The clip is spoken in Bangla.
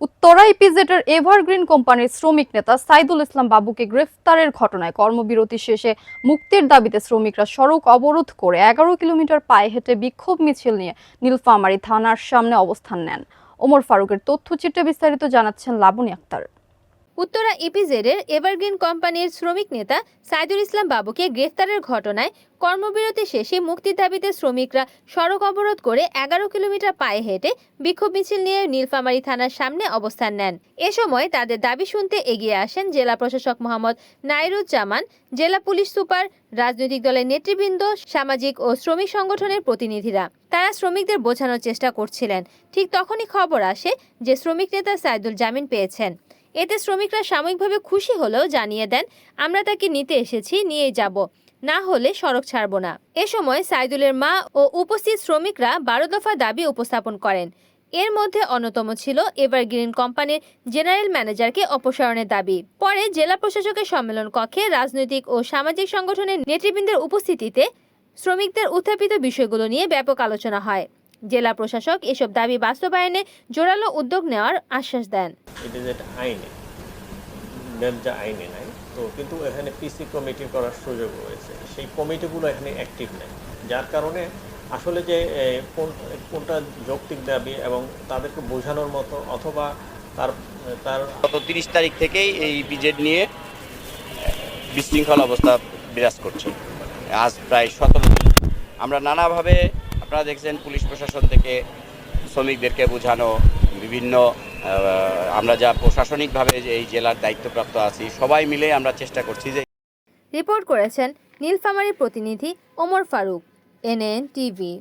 উত্তরা ইপিজেটের এভারগ্রিন কোম্পানির শ্রমিক নেতা সাইদুল ইসলাম বাবুকে গ্রেফতারের ঘটনায় কর্মবিরতি শেষে মুক্তির দাবিতে শ্রমিকরা সড়ক অবরোধ করে এগারো কিলোমিটার পায়ে হেঁটে বিক্ষোভ মিছিল নিয়ে নীলফামারী থানার সামনে অবস্থান নেন। ওমর ফারুকের তথ্যচিত্রে বিস্তারিত জানাচ্ছেন লাবণী আক্তার। উত্তরা ইপিজেডের এভারগ্রিন কোম্পানির শ্রমিক নেতা সাইদুল ইসলাম বাবুকে গ্রেফতারের ঘটনায় কর্মবিরতি শেষে মুক্তির দাবিতে শ্রমিকরা সড়ক অবরোধ করে এগারো কিলোমিটার পায়ে হেঁটে বিক্ষোভ মিছিল নিয়ে নীলফামারী থানার সামনে অবস্থান নেন। এ সময় তাদের দাবি শুনতে এগিয়ে আসেন জেলা প্রশাসক মোহাম্মদ নাইরুজ্জামান, জেলা পুলিশ সুপার, রাজনৈতিক দলের নেতৃবৃন্দ, সামাজিক ও শ্রমিক সংগঠনের প্রতিনিধিরা। তারা শ্রমিকদের বোঝানোর চেষ্টা করছিলেন। ঠিক তখনই খবর আসে যে শ্রমিক নেতা সাইদুল জামিন পেয়েছেন। এতে শ্রমিকরা সাময়িকভাবে খুশি হলেও জানিয়ে দেন, আমরা তাকে নিতে এসেছি নিয়ে যাব। না হলে সড়ক ছাড়ব না। এ সময় সাইদুলের মা ও উপস্থিত শ্রমিকরা বারো দফা দাবি উপস্থাপন করেন। এর মধ্যে অন্যতম ছিল এভারগ্রিন কোম্পানির জেনারেল ম্যানেজারকে অপসারণের দাবি। পরে জেলা প্রশাসকের সম্মেলন কক্ষে রাজনৈতিক ও সামাজিক সংগঠনের নেতৃবৃন্দের উপস্থিতিতে শ্রমিকদের উত্থাপিত বিষয়গুলো নিয়ে ব্যাপক আলোচনা হয়। জেলা প্রশাসক এসব দাবি বাস্তবায়নে জোরালো উদ্যোগ নেওয়ার আশ্বাস দেন। এটা আইনে। ন্যায্য আইনে নাই তো কিন্তু এখানে পিসি কমিটি করার সুযোগ রয়েছে। সেই কমিটিগুলো এখানে অ্যাক্টিভ নেই। যার কারণে আসলে যে কোন কোনটা যৌক্তিক দাবি এবং তাদেরকে বোঝানোর মতো অথবা তার তার গত তিরিশ তারিখ থেকেই এই বিজেড নিয়ে বিশৃঙ্খল অবস্থা বিরাজ করছে। আজ প্রায় সতেরো দিন আমরা নানাভাবে আপনারা দেখছেন পুলিশ প্রশাসন থেকে শ্রমিকদেরকে বোঝানো বিভিন্ন আমরা যা প্রশাসনিকভাবে এই জেলার দায়িত্বপ্রাপ্ত আছি, সবাই মিলে আমরা চেষ্টা করছি যে রিপোর্ট করেছেন নীলফামারী প্রতিনিধি ওমর ফারুক, এনএন টিভি।